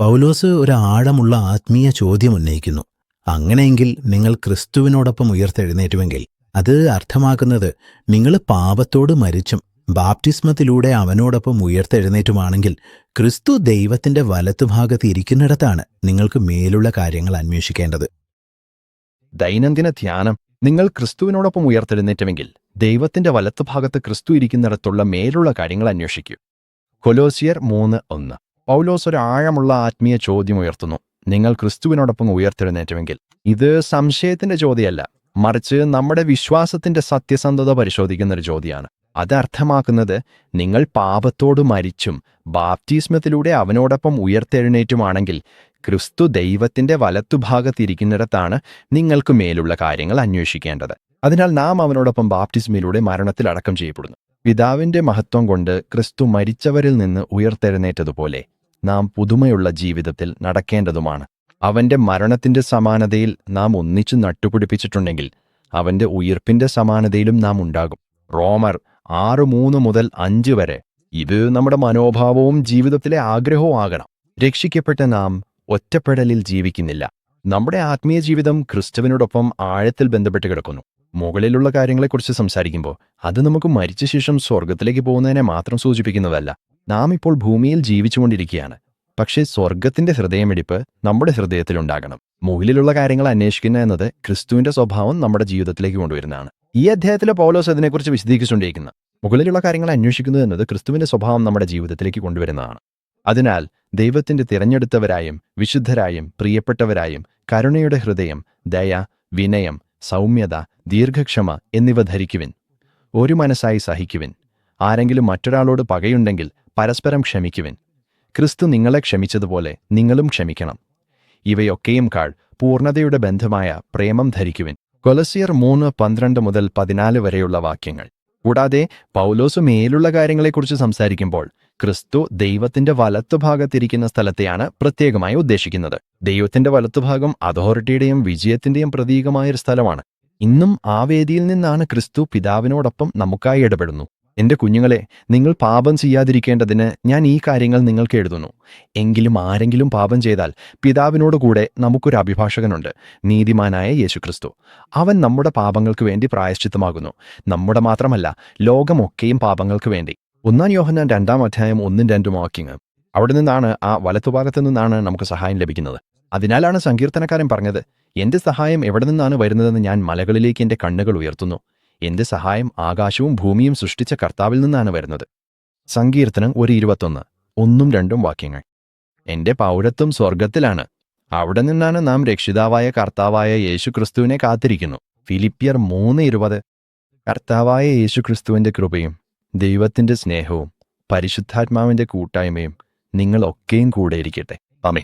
പൗലോസ് ഒരു ആഴമുള്ള ആത്മീയ ചോദ്യം ഉന്നയിക്കുന്നു. അങ്ങനെയെങ്കിൽ നിങ്ങൾ ക്രിസ്തുവിനോടൊപ്പം ഉയർത്തെഴുന്നേറ്റുവെങ്കിൽ അത് അർത്ഥമാക്കുന്നത് നിങ്ങൾ പാപത്തോട് മരിച്ചും ബാപ്റ്റിസ്മത്തിലൂടെ അവനോടൊപ്പം ഉയർത്തെഴുന്നേറ്റുമാണെങ്കിൽ ക്രിസ്തു ദൈവത്തിന്റെ വലത്തുഭാഗത്ത് ഇരിക്കുന്നിടത്താണ് നിങ്ങൾക്ക് മേലുള്ള കാര്യങ്ങൾ അന്വേഷിക്കേണ്ടത്. ദൈനംദിന ധ്യാനം നിങ്ങൾ ക്രിസ്തുവിനോടൊപ്പം ഉയർത്തെഴുന്നേറ്റുമെങ്കിൽ ദൈവത്തിന്റെ വലത്തുഭാഗത്ത് ക്രിസ്തു ഇരിക്കുന്നിടത്തുള്ള മേലുള്ള കാര്യങ്ങൾ അന്വേഷിക്കൂ. കൊലോസിയർ മൂന്ന് ഒന്ന്. പൗലോസ് ഒരു ആഴമുള്ള ആത്മീയ ചോദ്യം ഉയർത്തുന്നു. നിങ്ങൾ ക്രിസ്തുവിനോടൊപ്പം ഉയർത്തെഴുന്നേറ്റുമെങ്കിൽ ഇത് സംശയത്തിന്റെ ചോദ്യമല്ല. മറിച്ച് നമ്മുടെ വിശ്വാസത്തിന്റെ സത്യസന്ധത പരിശോധിക്കുന്ന ഒരു ചോദ്യമാണ്. അത് അർത്ഥമാക്കുന്നത് നിങ്ങൾ പാപത്തോട് മരിച്ചും ബാപ്റ്റിസ്മത്തിലൂടെ അവനോടൊപ്പം ഉയർത്തെഴുന്നേറ്റുമാണെങ്കിൽ ക്രിസ്തു ദൈവത്തിന്റെ വലത്തുഭാഗത്തിരിക്കുന്നിടത്താണ് നിങ്ങൾക്ക് മേലുള്ള കാര്യങ്ങൾ അന്വേഷിക്കേണ്ടത്. അതിനാൽ നാം അവനോടൊപ്പം ബാപ്റ്റിസ്മയിലൂടെ മരണത്തിൽ അടക്കം ചെയ്യപ്പെടുന്നു. പിതാവിന്റെ മഹത്വം കൊണ്ട് ക്രിസ്തു മരിച്ചവരിൽ നിന്ന് ഉയർത്തെഴുന്നേറ്റതുപോലെ നാം പുതുമയുള്ള ജീവിതത്തിൽ നടക്കേണ്ടതുമാണ്. അവന്റെ മരണത്തിന്റെ സമാനതയിൽ നാം ഒന്നിച്ചു നട്ടുപിടിപ്പിച്ചിട്ടുണ്ടെങ്കിൽ അവന്റെ ഉയിർപ്പിന്റെ സമാനതയിലും നാം ഉണ്ടാകും. റോമർ ആറ് മൂന്ന് മുതൽ അഞ്ച് വരെ. ഇത് നമ്മുടെ മനോഭാവവും ജീവിതത്തിലെ ആഗ്രഹവും ആകണം. രക്ഷിക്കപ്പെട്ട നാം ഒറ്റപ്പെടലിൽ ജീവിക്കുന്നില്ല. നമ്മുടെ ആത്മീയ ജീവിതം ക്രിസ്തുവിനോടൊപ്പം ആഴത്തിൽ ബന്ധപ്പെട്ട് കിടക്കുന്നു. മുകളിലുള്ള കാര്യങ്ങളെക്കുറിച്ച് സംസാരിക്കുമ്പോൾ അത് നമുക്ക് മരിച്ച ശേഷം സ്വർഗത്തിലേക്ക് പോകുന്നതിനെ മാത്രം സൂചിപ്പിക്കുന്നതല്ല. നാം ഇപ്പോൾ ഭൂമിയിൽ ജീവിച്ചുകൊണ്ടിരിക്കുകയാണ്. പക്ഷേ സ്വർഗത്തിന്റെ ഹൃദയമിടിപ്പ് നമ്മുടെ ഹൃദയത്തിലുണ്ടാകണം. മുകളിലുള്ള കാര്യങ്ങൾ അന്വേഷിക്കുന്ന എന്നത് ക്രിസ്തുവിന്റെ സ്വഭാവം നമ്മുടെ ജീവിതത്തിലേക്ക് കൊണ്ടുവരുന്നതാണ്. ഈ അധ്യായത്തിലെ പൗലോസ് അതിനെക്കുറിച്ച് വിശദീകരിച്ചുകൊണ്ടിരിക്കുന്ന. മുകളിലുള്ള കാര്യങ്ങൾ അന്വേഷിക്കുന്നത് എന്നത് ക്രിസ്തുവിന്റെ സ്വഭാവം നമ്മുടെ ജീവിതത്തിലേക്ക് കൊണ്ടുവരുന്നതാണ്. അതിനാൽ ദൈവത്തിന്റെ തിരഞ്ഞെടുത്തവരായും വിശുദ്ധരായും പ്രിയപ്പെട്ടവരായും കരുണയുടെ ഹൃദയം ദയ വിനയം സൗമ്യത ദീർഘക്ഷമ എന്നിവ ധരിക്കുവിൻ. ഒരു മനസ്സായി സഹിക്കുവിൻ. ആരെങ്കിലും മറ്റൊരാളോട് പകയുണ്ടെങ്കിൽ പരസ്പരം ക്ഷമിക്കുവിൻ. ക്രിസ്തു നിങ്ങളെ ക്ഷമിച്ചതുപോലെ നിങ്ങളും ക്ഷമിക്കണം. ഇവയൊക്കെയും കാൾ പൂർണതയുടെ ബന്ധമായ പ്രേമം ധരിക്കുവിൻ. കൊലസിയർ മൂന്ന് പന്ത്രണ്ട് മുതൽ പതിനാല് വരെയുള്ള വാക്യങ്ങൾ. കൂടാതെ പൗലോസ് മേലുള്ള കാര്യങ്ങളെക്കുറിച്ച് സംസാരിക്കുമ്പോൾ ക്രിസ്തു ദൈവത്തിന്റെ വലത്തുഭാഗത്തിരിക്കുന്ന സ്ഥലത്തെയാണ് പ്രത്യേകമായി ഉദ്ദേശിക്കുന്നത്. ദൈവത്തിന്റെ വലത്തുഭാഗം അതോറിറ്റിയുടെയും വിജയത്തിന്റെയും പ്രതീകമായൊരു സ്ഥലമാണ്. ഇന്നും ആ വേദിയിൽ നിന്നാണ് ക്രിസ്തു പിതാവിനോടൊപ്പം നമുക്കായി ഇടപെടുന്നു. എന്റെ കുഞ്ഞുങ്ങളെ നിങ്ങൾ പാപം ചെയ്യാതിരിക്കേണ്ടതിന് ഞാൻ ഈ കാര്യങ്ങൾ നിങ്ങൾക്ക് എഴുതുന്നു. എങ്കിലും ആരെങ്കിലും പാപം ചെയ്താൽ പിതാവിനോട് കൂടെ നമുക്കൊരു അഭിഭാഷകനുണ്ട് നീതിമാനായ യേശുക്രിസ്തു. അവൻ നമ്മുടെ പാപങ്ങൾക്ക് വേണ്ടി പ്രായശ്ചിത്തമാകുന്നു. നമ്മുടെ മാത്രമല്ല ലോകമൊക്കെയും പാപങ്ങൾക്ക് വേണ്ടി. ഒന്നാം യോഹന്നാൻ രണ്ടാം അധ്യായം ഒന്നും രണ്ടും വാക്കിങ് അവിടെ നിന്നാണ് ആ വലത്തുഭാഗത്തു നിന്നാണ് നമുക്ക് സഹായം ലഭിക്കുന്നത്. അതിനാലാണ് സങ്കീർത്തനക്കാരൻ പറഞ്ഞത് എന്റെ സഹായം എവിടെ നിന്നാണ് വരുന്നതെന്ന് ഞാൻ മലകളിലേക്ക് എന്റെ കണ്ണുകൾ ഉയർത്തുന്നു. എന്റെ സഹായം ആകാശവും ഭൂമിയും സൃഷ്ടിച്ച കർത്താവിൽ നിന്നാണ് വരുന്നത്. സങ്കീർത്തനം ഒരു ഇരുപത്തൊന്ന്. ഒന്നും രണ്ടും വാക്യങ്ങൾ. എന്റെ പൗരത്വം സ്വർഗത്തിലാണ് അവിടെ നിന്നാണ് നാം രക്ഷിതാവായ കർത്താവായ യേശുക്രിസ്തുവിനെ കാത്തിരിക്കുന്നു. ഫിലിപ്പിയർ മൂന്ന് ഇരുപത്. കർത്താവായ യേശുക്രിസ്തുവിന്റെ കൃപയും ദൈവത്തിന്റെ സ്നേഹവും പരിശുദ്ധാത്മാവിന്റെ കൂട്ടായ്മയും നിങ്ങളൊക്കെയും കൂടെ ഇരിക്കട്ടെ. അമേ